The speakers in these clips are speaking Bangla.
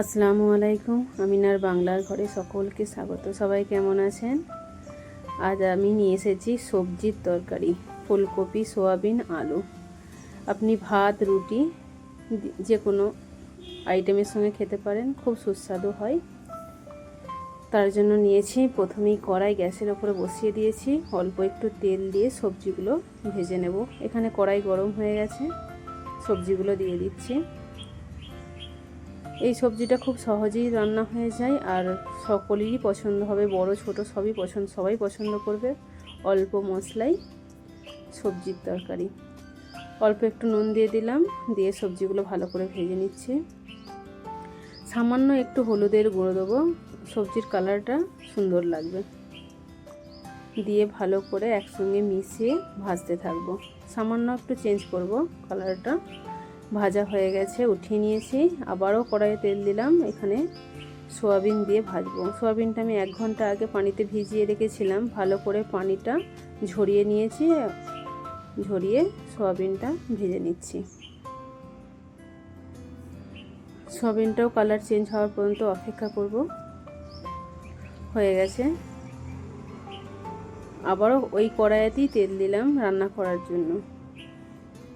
আসসালামু আলাইকুম, আমিনার বাংলার ঘরে সকলকে স্বাগত। সবাই কেমন আছেন? আজ আমি নিয়ে এসেছি সবজির তরকারি, ফুলকপি, সোয়াবিন, আলু। আপনি ভাত, রুটি যে কোনো আইটেমের সঙ্গে খেতে পারেন, খুব সুস্বাদু হয়। তার জন্য নিয়েছি প্রথমেই কড়াই গ্যাসের ওপরে বসিয়ে দিয়েছি। অল্প একটু তেল দিয়ে সবজিগুলো ভেজে নেব। এখানে কড়াই গরম হয়ে গেছে, সবজিগুলো দিয়ে দিচ্ছি। এই সবজিটা খুব সহজেই রান্না হয়ে যায় আর সকলেরই পছন্দ হবে, বড়, ছোট সবই পছন্দ, সবাই পছন্দ করবে অল্প মশলাই সবজির তরকারি। অল্প একটু নুন দিয়ে দিলাম, দিয়ে সবজিগুলো ভালো করে ভেজে নিচ্ছি। সামান্য একটু হলুদের গুঁড়ো দেবো, সবজির কালারটা সুন্দর লাগবে। দিয়ে ভালো করে একসঙ্গে মিশিয়ে ভাজতে থাকব। সামান্য একটু চেঞ্জ করব কালারটা। ভাজা হয়ে গেছে, উঠিয়ে নিয়েছি। আবারও কড়াইয়ে তেল দিলাম, এখানে সোয়াবিন দিয়ে ভাজবো। সোয়াবিনটা আমি এক ঘণ্টা আগে পানিতে ভিজিয়ে রেখেছিলাম, ভালো করে পানিটা ঝরিয়ে নিয়েছি, ঝরিয়ে সোয়াবিনটা ভেজে নিচ্ছি। সোয়াবিনটাও কালার চেঞ্জ হওয়ার পর্যন্ত অপেক্ষা করব। হয়ে গেছে। আবারও ওই কড়াইতেই তেল দিলাম রান্না করার জন্য।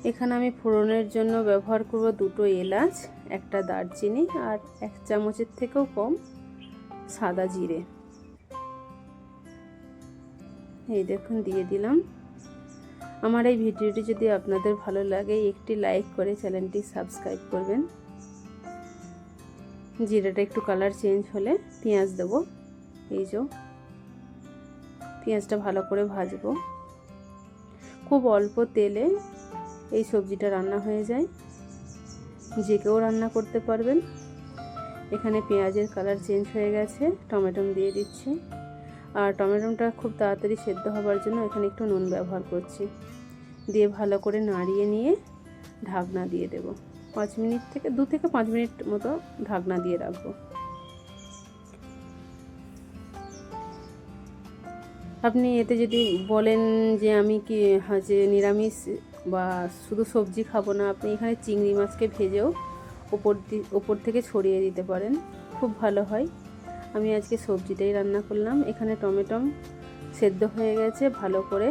এখানে আমি ফোড়নের জন্য ব্যবহার করব দুটো এলাচ, একটা দারচিনি আর এক চামচের থেকেও কম সাদা জিরে। এই দেখুন, দিয়ে দিলাম। আমার এই ভিডিওটি যদি আপনাদের ভালো লাগে, একটি লাইক করে চ্যানেলটি সাবস্ক্রাইব করবেন। জিরাটা একটু কালার চেঞ্জ হলে পেঁয়াজ দেবো। এই যে, পেঁয়াজটা ভালো করে ভাজবো। খুব অল্প তেলে এই সবজিটা রান্না হয়ে যায়। যে কেউ রান্না করতে পারবেন। এখানে পেঁয়াজের কালার চেঞ্জ হয়ে গেছে, টমেটোম দিয়ে দিচ্ছি। আর টমেটোমটা খুব তাড়াতাড়ি সেদ্ধ হবার জন্য এখানে একটু নুন ব্যবহার করছি। দিয়ে ভালো করে নাড়িয়ে নিয়ে ঢাকনা দিয়ে দেব। পাঁচ মিনিট থেকে, দু থেকে পাঁচ মিনিট মতো ঢাকনা দিয়ে রাখব। আপনি এতে যদি বলেন যে আমি কি হচ্ছে নিরামিষ বা শুধু সবজি খাব না, আপনি এখানে চিংড়ি মাছকে ভেজেও ওপর ওপর থেকে ছড়িয়ে দিতে পারেন, খুব ভালো হয়। আমি আজকে সবজিটাই রান্না করলাম, এখানে টমেটম সেদ্ধ হয়ে গেছে, ভালো করে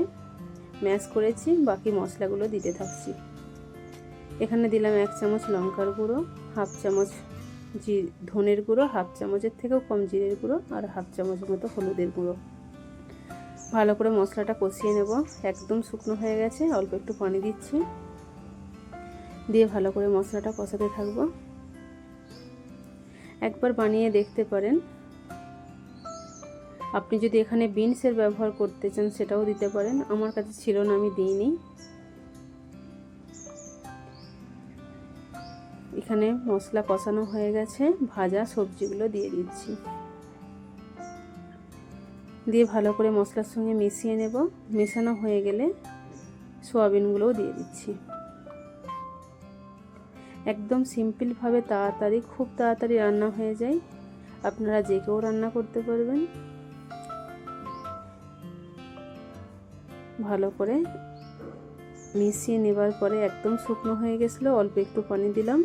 ম্যাশ করেছি, বাকি মশলাগুলো দিতে থাকছি। এখানে দিলাম এক চামচ লঙ্কার গুঁড়ো, হাফ চামচ জি, ধনের গুঁড়ো, হাফ চামচের থেকেও কম জিরের গুঁড়ো, আর হাফ চামচ মতো হলুদের গুঁড়ো। ভালো করে মশলাটা কষিয়ে নেব। একদম শুকনো হয়ে গেছে, অল্প একটু পানি দিচ্ছি। দিয়ে ভালো করে মশলাটা কষাতে থাকব। একবার বানিয়ে দেখতে পারেন। আপনি যদি এখানে বিনসের ব্যবহার করতে চান, সেটাও দিতে পারেন। আমার কাছে ছিল না, আমি দিইনি। এখানে মশলা কষানো হয়ে গেছে। ভাজা সবজিগুলো দিয়ে দিচ্ছি। দিয়ে ভালো করে মশলার সঙ্গে মিশিয়ে নেব। মেশানো হয়ে গেলে সোয়াবিনগুলোও দিয়ে দিচ্ছি। একদম সিম্পলভাবে তাড়াতাড়ি, খুব তাড়াতাড়ি রান্না হয়ে যায়। আপনারা যে কেউ রান্না করতে পারবেন। ভালো করে মিশিয়ে নেবার পরে একদম শুকনো হয়ে গেছিল, অল্প একটু পানি দিলাম।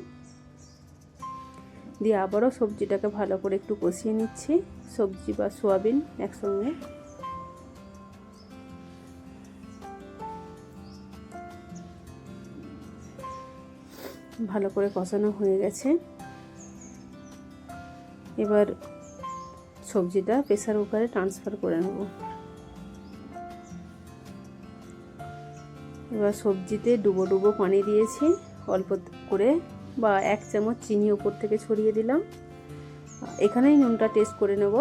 দিয়ে আবারও সবজিটাকে ভালো করে একটু কষিয়ে নিচ্ছি। সবজি বা সোয়াবিন একসঙ্গে। ভালো করে কষানো হয়ে গেছে। এবার সবজিটা প্রেসার কুকারে ট্রান্সফার করে নেব। এবার সবজিতে ডুবো ডুবো পানি দিয়েছি। অল্প করে বা এক চামচ চিনি ওপর থেকে ছড়িয়ে দিলাম। এখানেই নুনটা টেস্ট করে নেব।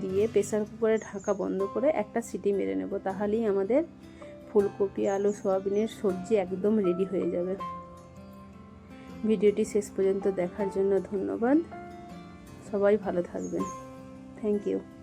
দিয়ে প্রেসার কুকারে ঢাকা বন্ধ করে একটা সিটি মেরে নেব। তাহলেই আমাদের ফুলকপি, আলু, সয়াবিনের সবজি একদম রেডি হয়ে যাবে। ভিডিওটি শেষ পর্যন্ত দেখার জন্য ধন্যবাদ। সবাই ভালো থাকবেন। Thank you